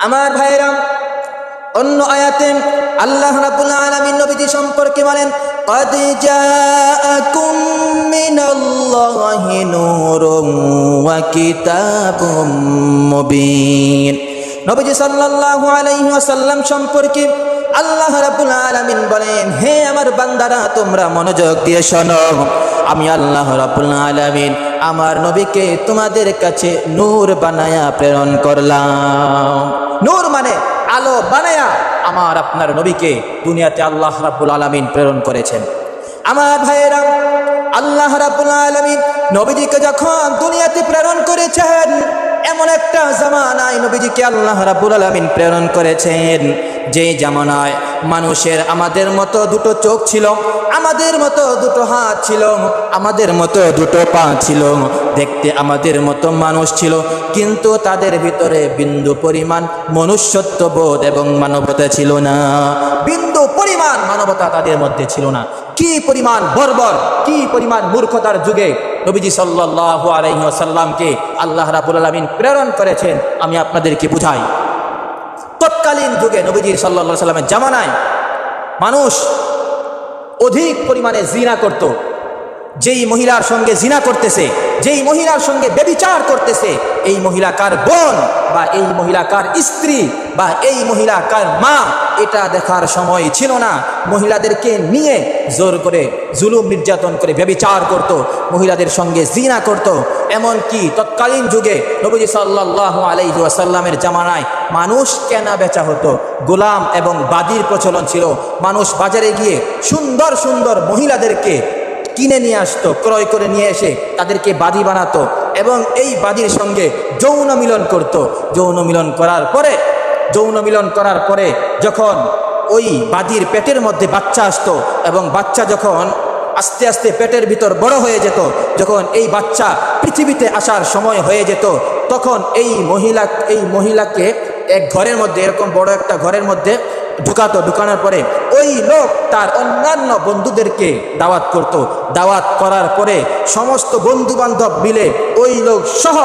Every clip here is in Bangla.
আমার ভাইরাম অন্য আয়াতে আল্লাহ রাব্বুল আলামিন নবীজি সম্পর্কে বলেন قد جاءكم من الله نور وكتاب مبين নবীজি সাল্লাল্লাহু আলাইহি ওয়াসাল্লাম সম্পর্কে আল্লাহ রাব্বুল আলামিন বলেন, হে আমার বান্দারা, তোমরা মনোযোগ দিয়ে শোনো। আমি আল্লাহ রাব্বুল আলামিন আমার নবীকে তোমাদের কাছে নূর বানায়া প্রেরণ করলাম। নূর মানে আলো বানায়া আমার আপনার নবীকে দুনিয়াতে আল্লাহ রাব্বুল আলামিন প্রেরণ করেছেন। আমার ভাইয়েরা, আল্লাহ রাব্বুল আলামিন নবীজিকে যখন দুনিয়াতে প্রেরণ করেছেন, এমন একটা জামানায় নবীজিকে আল্লাহ রাব্বুল আলামিন প্রেরণ করেছেন। যে জামানায় মানুষের আমাদের মতো দুটো চোখ ছিল, আমাদের মতো দুটো হাত ছিল, আমাদের মতো দুটো পা ছিল, দেখতে আমাদের মতো মানুষ ছিল, কিন্তু তাদের ভিতরে বিন্দু পরিমাণ মনুষ্যত্ব বোধ এবং মানবতা ছিল না। বিন্দু পরিমাণ মানবতা তাদের মধ্যে ছিল না। কি পরিমাণ বর্বর, কি পরিমাণ মূর্খতার যুগে নবীজি সাল্লাল্লাহু আলাইহি ওয়াসাল্লামকে আল্লাহ রাব্বুল আলামিন প্রেরণ করেছেন, আমি আপনাদেরকে বুঝাই। যুগে নবীজি সাল্লা সাল্লামের জামানায় মানুষ অধিক পরিমাণে জিনা করত। যেই মহিলার সঙ্গে জিনা করতেছে, যেই মহিলার সঙ্গে বেবিচার করতেছে, এই মহিলা কার বোন বা এই মহিলা কার স্ত্রী বা এই মহিলা কার মা এটা দেখার সময় ছিল না। মহিলাদেরকে নিয়ে জোর করে জুলুম নির্যাতন করে ব্যবিচার করত। মহিলাদের সঙ্গে জিনা করত। এমনকি তৎকালীন যুগে নবীজি সাল্লাহ আলাইহি জামানায় মানুষ কেনা বেচা হতো। গোলাম এবং বাদির প্রচলন ছিল। মানুষ বাজারে গিয়ে সুন্দর সুন্দর মহিলাদেরকে কিনে নিয়ে আসতো, ক্রয় করে নিয়ে এসে তাদেরকে বাদি বানাতো এবং এই বাদির সঙ্গে যৌন মিলন করত। যৌন মিলন করার পরে যৌন মিলন করার পরে যখন ওই বাদির পেটের মধ্যে বাচ্চা আসতো এবং বাচ্চা যখন আস্তে আস্তে পেটের ভিতর বড় হয়ে যেত, যখন এই বাচ্চা পৃথিবীতে আসার সময় হয়ে যেত, তখন এই মহিলা, এই মহিলাকে এক ঘরের মধ্যে, এরকম বড় একটা ঘরের মধ্যে ঢুকাতো। ঢুকানোর পরে ওই লোক তার অন্যান্য বন্ধুদেরকে দাওয়াত করত। দাওয়াত করার পরে সমস্ত বন্ধু বান্ধব মিলে ওই লোক সহ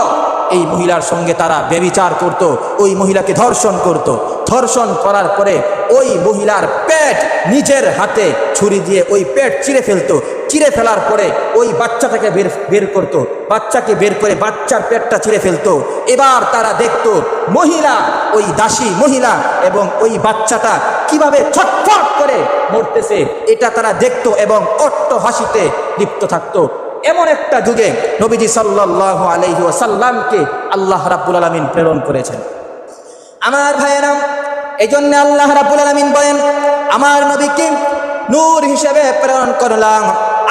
এই মহিলার সঙ্গে তারা ব্যবিচার করত, ওই মহিলাকে ধর্ষণ করত। ধর্ষণ করার পরে ওই মহিলার পেট নিজের হাতে ছুরি দিয়ে ওই পেট চিরে ফেলতো। চিরে ফেলার পরে ওই বাচ্চাটাকে বের বের করতো। বাচ্চাকে বের করে বাচ্চার পেটটা ছিঁড়ে ফেলতো। এবার তারা দেখতো মহিলা, ওই দাসী মহিলা এবং ওই বাচ্চাটা কীভাবে ছটফট করে মরতেছে। এটা তারা দেখতো এবং অট্ট হাসিতে লিপ্ত থাকতো। এমন একটা যুগে নবীজি সাল্লাহ আলহি সাল্লামকে আল্লাহ রাব্বুল আলমিন প্রেরণ করেছেন। আমার ভাইয়েরাম এই জন্য আল্লাহ রাব্বুল আলমিন বলেন, আমার নবীকে নূর হিসেবে প্রেরণ করলাম।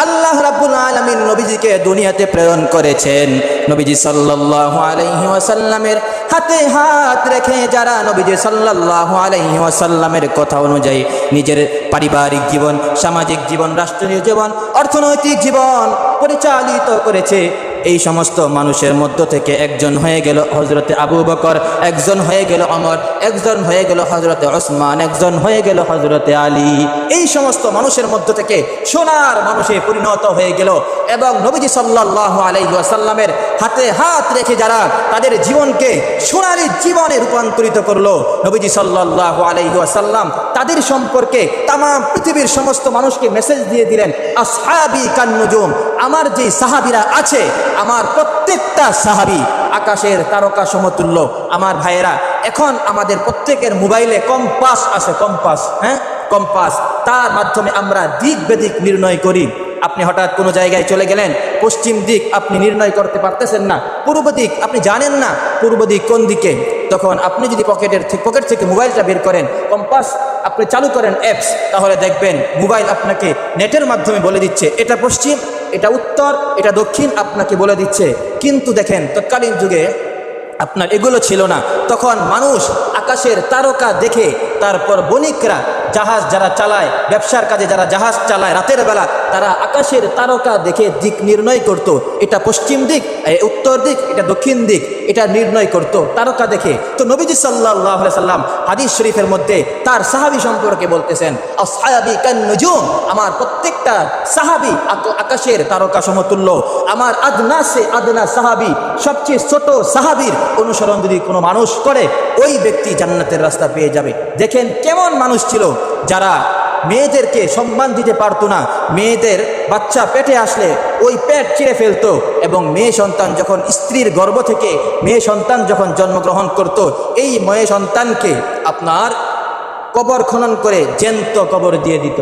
আল্লাহ রাব্বুল আলামিন নবীজিকে দুনিয়াতে প্রেরণ করেছেন। নবীজি সাল্লাল্লাহু আলাইহি ওয়াসাল্লামের হাতে হাত রেখে যারা নবীজি সাল্লাল্লাহু আলাইহি ওয়াসাল্লামের কথা অনুযায়ী নিজের পারিবারিক জীবন, সামাজিক জীবন, রাষ্ট্রীয় জীবন, অর্থনৈতিক জীবন পরিচালিত করেছে। এই সমস্ত মানুষের মধ্য থেকে একজন হয়ে গেল হজরতে আবু বকর, একজন হয়ে গেল অমর একজন হয়ে গেল হজরতে ওসমান, একজন হয়ে গেল হজরতে আলী। এই সমস্ত মানুষের মধ্য থেকে সোনার মানুষে পরিণত হয়ে গেল এবং নবীজি সাল্লাহ আলাইসাল্লামের হাতে হাত রেখে যারা তাদের জীবনকে সোনালি জীবনে রূপান্তরিত করল, নবীজি সাল্লাহ আলাইসাল্লাম তাদের সম্পর্কে তাম পৃথিবীর সমস্ত মানুষকে মেসেজ দিয়ে দিলেন, আসহাবি কান্নুজুম আমার যে সাহাবিরা আছে, আমার প্রত্যেকটা সাহাবি আকাশের তারকা সমতুল্য। আমার ভাইয়েরা, এখন আমাদের প্রত্যেকের মোবাইলে কম্পাস আছে, কম্পাস হ্যাঁ? কম্পাস। তার মাধ্যমে আমরা দিক বেদিক নির্ণয় করি। আপনি হঠাৎ কোনো জায়গায় চলে গেলেন, পশ্চিম দিক আপনি নির্ণয় করতে পারতেছেন না, পূর্ব দিক আপনি জানেন না, পূর্ব দিক কোন দিকে? তখন আপনি যদি পকেটের পকেট থেকে মোবাইলটা বের করেন, কম্পাস আপনি চালু করেন অ্যাপস, তাহলে দেখবেন মোবাইল আপনাকে নেটের মাধ্যমে বলে দিচ্ছে, এটা পশ্চিম, এটা উত্তর, এটা দক্ষিণ আপনাকে বলে দিচ্ছে। কিন্তু দেখেন তৎকালীন যুগে আপনার এগুলো ছিল না। তখন মানুষ আকাশের তারকা দেখে তারপর বণিকরা জাহাজ যারা চালায়, ব্যবসার কাজে যারা জাহাজ চালায়, রাতের বেলা তারা আকাশের তারকা দেখে দিক নির্ণয় করত। এটা পশ্চিম দিক উত্তর দিক, এটা দক্ষিণ দিক, এটা নির্ণয় করত তারকা দেখে তো নবীজি সাল্লাহ সাল্লাম হাদিস শরীফের মধ্যে তার সাহাবি সম্পর্কে বলতেছেন সাহাবি কান্নজুম আমার প্রত্যেকটা সাহাবি আকাশের তারকা সমতুল্য আমার আদনা সে আদনা সাহাবি সবচেয়ে ছোট সাহাবির অনুসরণ যদি কোনো মানুষ করে ওই ব্যক্তি জান্নাতের রাস্তা পেয়ে যাবে। দেখেন কেমন মানুষ ছিল যারা মেয়েদেরকে সম্মান দিতে পারতো না। মেয়েদের বাচ্চা পেটে আসলে ওই পেট চিরে ফেলতো এবং মেয়ে সন্তান যখন স্ত্রীর গর্ভ থেকে মেয়ে সন্তান যখন জন্মগ্রহণ করত, এই মেয়ে সন্তানকে আপনার কবর খনন করে জ্যান্ত কবর দিয়ে দিত।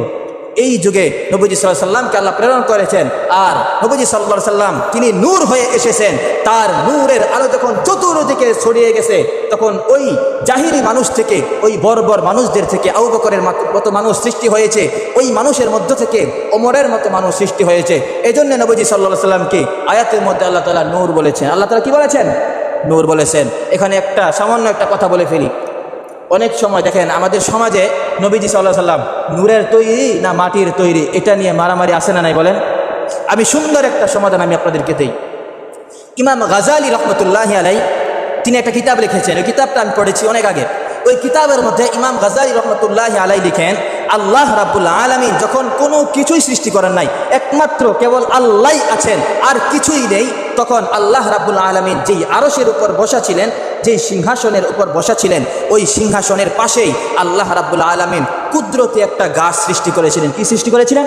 এই যুগে নবীজি সাল্লাহ সাল্লামকে আল্লাহ প্রেরণ করেছেন। আর নবীজি সাল্লাহ সাল্লাম তিনি নূর হয়ে এসেছেন। তার নূরের আলো যখন চতুর্দিকে ছড়িয়ে গেছে, তখন ওই জাহিরি মানুষ থেকে, ওই বর্বর মানুষদের থেকে আউ বকরের মতো মানুষ সৃষ্টি হয়েছে। ওই মানুষের মধ্য থেকে ওমরের মতো মানুষ সৃষ্টি হয়েছে। এই জন্য নবীজি সাল্লাহ সাল্লামকে আয়াতের মধ্যে আল্লাহ তালা নূর বলেছেন। আল্লাহ তালা কি বলেছেন? নূর বলেছেন। এখানে একটা সামান্য একটা কথা বলে ফেলি। অনেক সময় দেখেন আমাদের সমাজে নবীজি সাল্লাহ সাল্লাম নূরের তৈরি না মাটির তৈরি? এটা নিয়ে মারামারি আসে না নাই বলেন? আমি সুন্দর একটা সমাধান আমি আপনাদেরকে দিই। ইমাম গাজালি রহমতুল্লাহ আলাই তিনি একটা কিতাব লিখেছেন। ওই কিতাবটা আমি পড়েছি অনেক আগে। ওই কিতাবের মধ্যে ইমাম গাজালি রহমতুল্লাহ আলাই লিখেন আল্লাহ রাবুল্লাহ আলমিন যখন কোনো কিছুই সৃষ্টি করেন নাই, একমাত্র কেবল আল্লাহ আছেন, আর কিছুই নেই, তখন আল্লাহ রাবুল্লাহ আলমিন যেই আরসের উপর বসা ছিলেন, যেই সিংহাসনের উপর বসা ছিলেন, ওই সিংহাসনের পাশেই আল্লাহ রাবুল্লাহ আলমিন কুদরতি একটা গাছ সৃষ্টি করেছিলেন। কি সৃষ্টি করেছিলেন?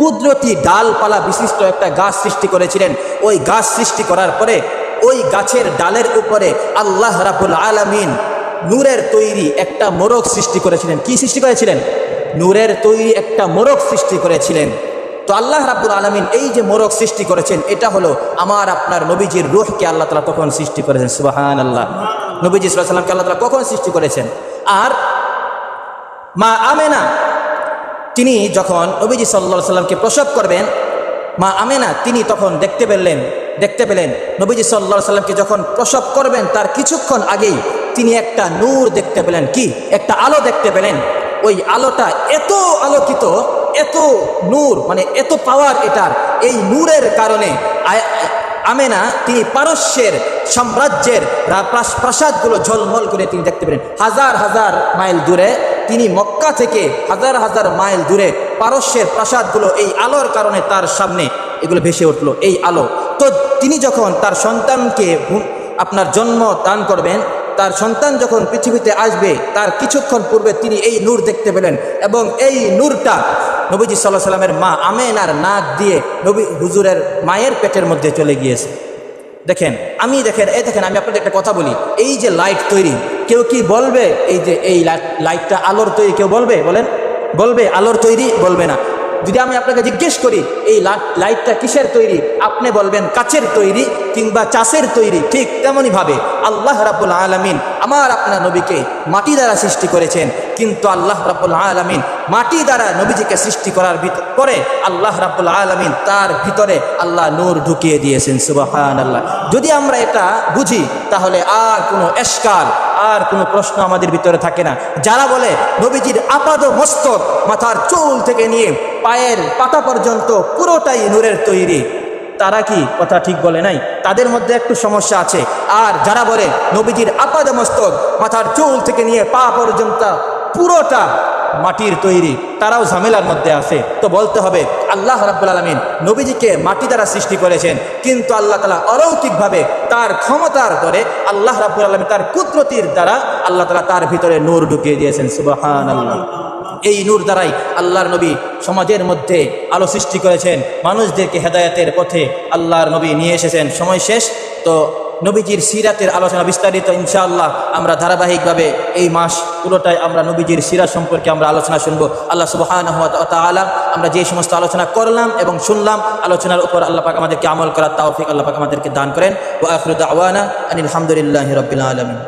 কুদরতি ডালপালা বিশিষ্ট একটা গাছ সৃষ্টি করেছিলেন। ওই গাছ সৃষ্টি করার পরে, ওই গাছের ডালের উপরে আল্লাহ রাবুল আলমিন নূরের তৈরি একটা মোরগ সৃষ্টি করেছিলেন। কি সৃষ্টি করেছিলেন? নূরের তৈরি একটা মোরগ সৃষ্টি করেছিলেন। তো আল্লাহ রাবুল আলমিন এই যে মোরগ সৃষ্টি করেছেন, এটা হলো আমার আপনার নবীজির রুহকে আল্লাহ তালা তখন সৃষ্টি করেছেন? সুবাহান আল্লাহ নবীজি সাল্লামকে আল্লাহ তালা কখন সৃষ্টি করেছেন? আর মা আমেনা, তিনি যখন নবীজি সাল্লা সাল্লামকে প্রসব করবেন, মা আমেনা, তিনি তখন দেখতে পেলেন দেখতে পেলেন নবীজি সাল্লা সাল্লামকে যখন প্রসব করবেন, তার কিছুক্ষণ আগেই তিনি একটা নূর দেখতে পেলেন। কি? একটা আলো দেখতে পেলেন। ওই আলোটা এত আলোকিত, এত নূর মানে এত পাওয়ার এটার। এই নূরের কারণে আমেনা তিনি পারস্যের সাম্রাজ্যের প্রাসাদগুলো ঝলমল করে তিনি দেখতে পেলেন। হাজার হাজার মাইল দূরে তিনি মক্কা থেকে হাজার হাজার মাইল দূরে পারস্যের প্রাসাদগুলো এই আলোর কারণে তার সামনে এগুলো ভেসে উঠল, এই আলো। তো তিনি যখন তার সন্তানকে আপনার জন্ম দান করবেন তার সন্তান যখন পৃথিবীতে আসবে, তার কিছুক্ষণ পূর্বে তিনি এই নূর দেখতে পেলেন এবং এই নূরটা নবীজি সাল্লাহ সাল্লামের মা আমেনার নাক দিয়ে নবী হুজুরের মায়ের পেটের মধ্যে চলে গিয়েছে। দেখেন, আমি দেখেন, এই দেখেন, আমি আপনাদের একটা কথা বলি। এই যে লাইট তৈরি, কেউ কি বলবে এই যে এই লাইটটা আলোর তৈরি, কেউ বলবে? বলেন। বলবে, আলোর তৈরি, বলবে না। যদি আমি আপনাকে জিজ্ঞেস করি, এই লাইটটা কিসের তৈরি? আপনি বলবেন কাচের তৈরি কিংবা চাষের তৈরি, ঠিক তেমনইভাবে আল্লাহ রাবুল আলমিন আমার আপনার নবীকে মাটি দ্বারা সৃষ্টি করেছেন, কিন্তু আল্লাহ রাবুল আলমিন মাটি দ্বারা নবীজিকে সৃষ্টি করার পরে আল্লাহ রাবুল আলমিন তার ভিতরে আল্লাহ নূর ঢুকিয়ে দিয়েছেন সুবাহান আল্লাহ যদি আমরা এটা বুঝি, তাহলে আর কোনো এসকাল আর কোনো প্রশ্ন আমাদের ভিতরে থাকে না। যারা বলে, নবীজির আপাদ মস্তক মাথার চুল থেকে নিয়ে পায়ের পাতা পর্যন্ত পুরোটাই নূরের তৈরি, তারা কি কথা ঠিক বলে নাই? তাদের মধ্যে একটু সমস্যা আছে। আর যারা বলে, নবীজির আপাদ মস্তক মাথার চুল থেকে নিয়ে পা পর্যন্ত পুরোটা মাটির তৈরি, তারাও ঝামেলার মধ্যে আছে। তো বলতে হবে, আল্লাহ রাব্বুল আলমিন নবীজিকে মাটি দ্বারা সৃষ্টি করেছেন, কিন্তু আল্লাহ তালা অলৌকিকভাবে তার ক্ষমতার করে আল্লাহ রাব্বুল আলমী তার কুদরতির দ্বারা আল্লাহ তালা তার ভিতরে নূর ঢুকিয়ে দিয়েছেন সুবাহান আল্লাহ এই নূর দ্বারাই আল্লাহর নবী সমাজের মধ্যে আলো সৃষ্টি করেছেন, মানুষদেরকে হেদায়তের পথে আল্লাহর নবী নিয়ে এসেছেন। সময় শেষ, তো নবীজির সিরাতের আলোচনা বিস্তারিত, ইনশাআল্লাহ আমরা ধারাবাহিকভাবে এই মাস পুরোটাই আমরা নবীজির সিরাত সম্পর্কে আমরা আলোচনা শুনব। আল্লাহ সুবাহান আলাম আমরা যে সমস্ত আলোচনা করলাম এবং শুনলাম, আলোচনার উপর আল্লাহ পাক আমাদেরকে আমল করার তাওফিক আল্লাহ পাক আমাদেরকে দান করেন। ও আফরুদ আওয়ানা আনিল আলহামদুলিল্লাহ রবিল আলমিন।